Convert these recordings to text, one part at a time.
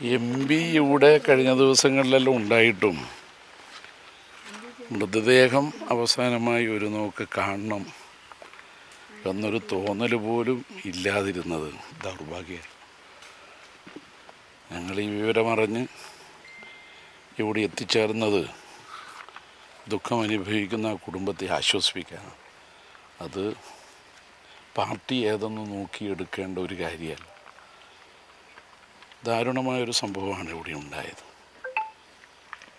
M B ഇവിടെ കഴിഞ്ഞ ദിവസങ്ങളിലെല്ലാം ഉണ്ടായിട്ടും മൃതദേഹം അവസാനമായി ഒരു നോക്ക് കാണണം എന്നൊരു തോന്നൽ പോലും ഇല്ലാതിരുന്നത് ദൗർഭാഗ്യ. ഞങ്ങൾ ഈ വിവരമറിഞ്ഞ് ഇവിടെ എത്തിച്ചേർന്നത് ദുഃഖം അനുഭവിക്കുന്ന കുടുംബത്തെ ആശ്വസിപ്പിക്കാനാണ്. അത് പാർട്ടി ഏതെന്ന് നോക്കിയെടുക്കേണ്ട ഒരു കാര്യമല്ല. ദാരുണമായൊരു സംഭവമാണ് ഇവിടെ ഉണ്ടായത്.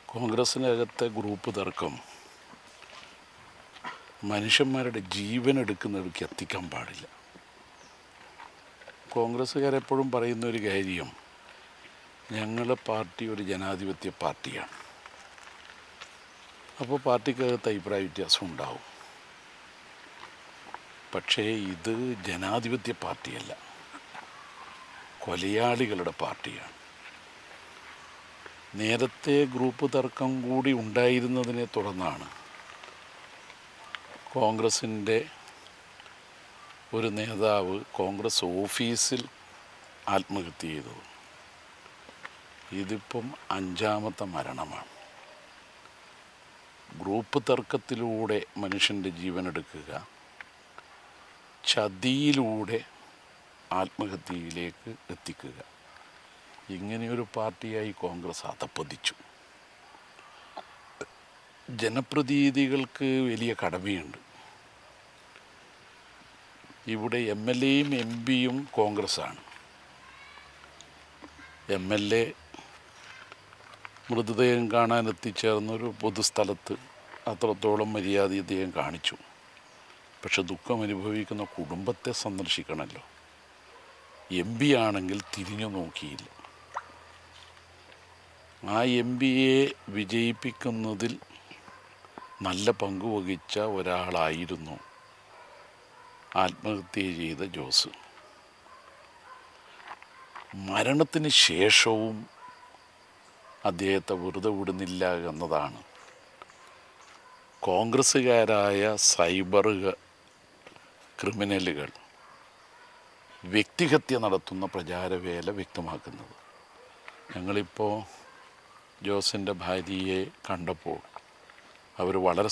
കോൺഗ്രസിനകത്തെ ഗ്രൂപ്പ് തർക്കം മനുഷ്യന്മാരുടെ ജീവൻ എടുക്കുന്നവർക്ക് എത്തിക്കാൻ പാടില്ല. കോൺഗ്രസ്സുകാരെപ്പോഴും പറയുന്ന ഒരു കാര്യം ഞങ്ങളുടെ പാർട്ടി ഒരു ജനാധിപത്യ പാർട്ടിയാണ്. അപ്പോൾ പാർട്ടിക്കകത്ത് അഭിപ്രായ വ്യത്യാസം ഉണ്ടാവും. പക്ഷേ ഇത് ജനാധിപത്യ പാർട്ടിയല്ല. കൊലയാളികളുടെ പാർട്ടിയാണ്. നേരത്തെ ഗ്രൂപ്പ് തർക്കം കൂടി ഉണ്ടായിരുന്നതിനെ തുടർന്നാണ് കോൺഗ്രസിന്റെ ഒരു നേതാവ് കോൺഗ്രസ് ഓഫീസിൽ ആത്മഹത്യ ചെയ്തത് ഇതിപ്പം അഞ്ചാമത്തെ മരണമാണ്. ഗ്രൂപ്പ് തർക്കത്തിലൂടെ മനുഷ്യന്റെ ജീവനെടുക്കുക ചതിയിലൂടെ ആത്മഹത്യയിലേക്ക് എത്തിക്കുക. ഇങ്ങനെയൊരു പാർട്ടിയായി കോൺഗ്രസ് അതപ്പതിച്ചു ജനപ്രതിനിധികൾക്ക് വലിയ കടമയുണ്ട്. ഇവിടെ എം എൽ എയും എം പിയും കോൺഗ്രസ്സാണ്. എം എൽ എ മൃതദേഹം കാണാൻ എത്തിച്ചേർന്നൊരു പൊതുസ്ഥലത്ത് അത്രത്തോളം മര്യാദ ഇദ്ദേഹം കാണിച്ചു. പക്ഷെ ദുഃഖം അനുഭവിക്കുന്ന കുടുംബത്തെ സന്ദർശിക്കണമല്ലോ. എം പി ആണെങ്കിൽ തിരിഞ്ഞു നോക്കിയില്ല. ആ എം പിയെ വിജയിപ്പിക്കുന്നതിൽ നല്ല പങ്കുവഹിച്ച ഒരാളായിരുന്നു ആത്മഹത്യ ചെയ്ത ജോസ്. മരണത്തിന് ശേഷവും അദ്ദേഹത്തെ വെറുതെ വിടുന്നില്ല എന്നതാണ്. കോൺഗ്രസ്സുകാരായ സൈബർ ക്രിമിനലുകൾ വ്യക്തിഹത്യ നടത്തുന്ന പ്രചാരവേല വ്യക്തമാക്കുന്നത്. ഞങ്ങളിപ്പോൾ ജോസിന്റെ ഭാര്യയെ കണ്ടപ്പോൾ അവർ വളരെ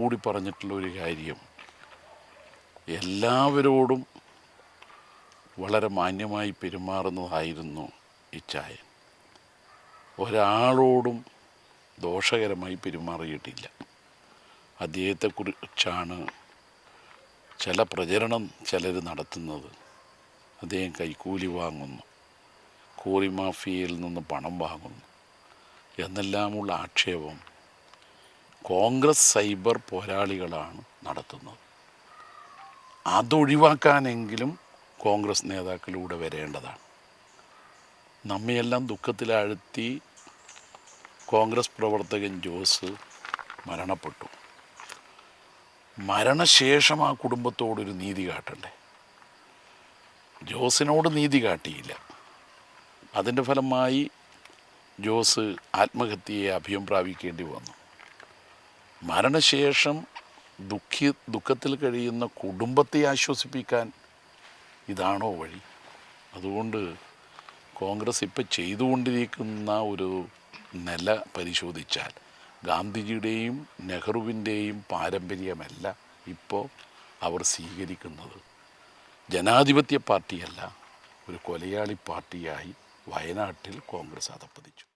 കൂടി പറഞ്ഞിട്ടുള്ള ഒരു കാര്യം. എല്ലാവരോടും വളരെ മാന്യമായി പെരുമാറുന്നതായിരുന്നു ഈ ചായ ഒരാളോടും ദോഷകരമായി പെരുമാറിയിട്ടില്ല. അദ്ദേഹത്തെക്കുറിച്ചാണ് ചില പ്രചരണം ചിലർ നടത്തുന്നത്. അദ്ദേഹം കൈക്കൂലി വാങ്ങുന്നു. കോറി മാഫിയയിൽ നിന്ന് പണം വാങ്ങുന്നു. എന്നെല്ലാമുള്ള ആക്ഷേപം കോൺഗ്രസ് സൈബർ പോരാളികളാണ് നടത്തുന്നത്. അതൊഴിവാക്കാനെങ്കിലും കോൺഗ്രസ് നേതാക്കളിലൂടെ വരേണ്ടതാണ്. നമ്മയെല്ലാം ദുഃഖത്തിലാഴ്ത്തി കോൺഗ്രസ് പ്രവർത്തകൻ ജോസ് മരണപ്പെട്ടു. മരണശേഷം ആ കുടുംബത്തോടൊരു നീതി കാട്ടണ്ടേ? ജോസിനോട് നീതി കാട്ടിയില്ല. അതിന്റെ ഫലമായി ജോസ് ആത്മഹത്യയെ അഭയം പ്രാപിക്കേണ്ടി വന്നു. മരണശേഷം ദുഃഖി ദുഃഖത്തിൽ കഴിയുന്ന കുടുംബത്തെ ആശ്വസിപ്പിക്കാൻ ഇതാണോ വഴി? അതുകൊണ്ട് കോൺഗ്രസ് ഇപ്പം ചെയ്തുകൊണ്ടിരിക്കുന്ന ഒരു നില പരിശോധിച്ചാൽ ഗാന്ധിജിയുടെയും നെഹ്റുവിന്റെയും പാരമ്പര്യമല്ല ഇപ്പോൾ അവർ സ്വീകരിക്കുന്നത്. ജനാധിപത്യ പാർട്ടിയല്ല ഒരു കൊലയാളി പാർട്ടിയായി വയനാട്ടിൽ കോൺഗ്രസ് അതപ്പതിച്ചു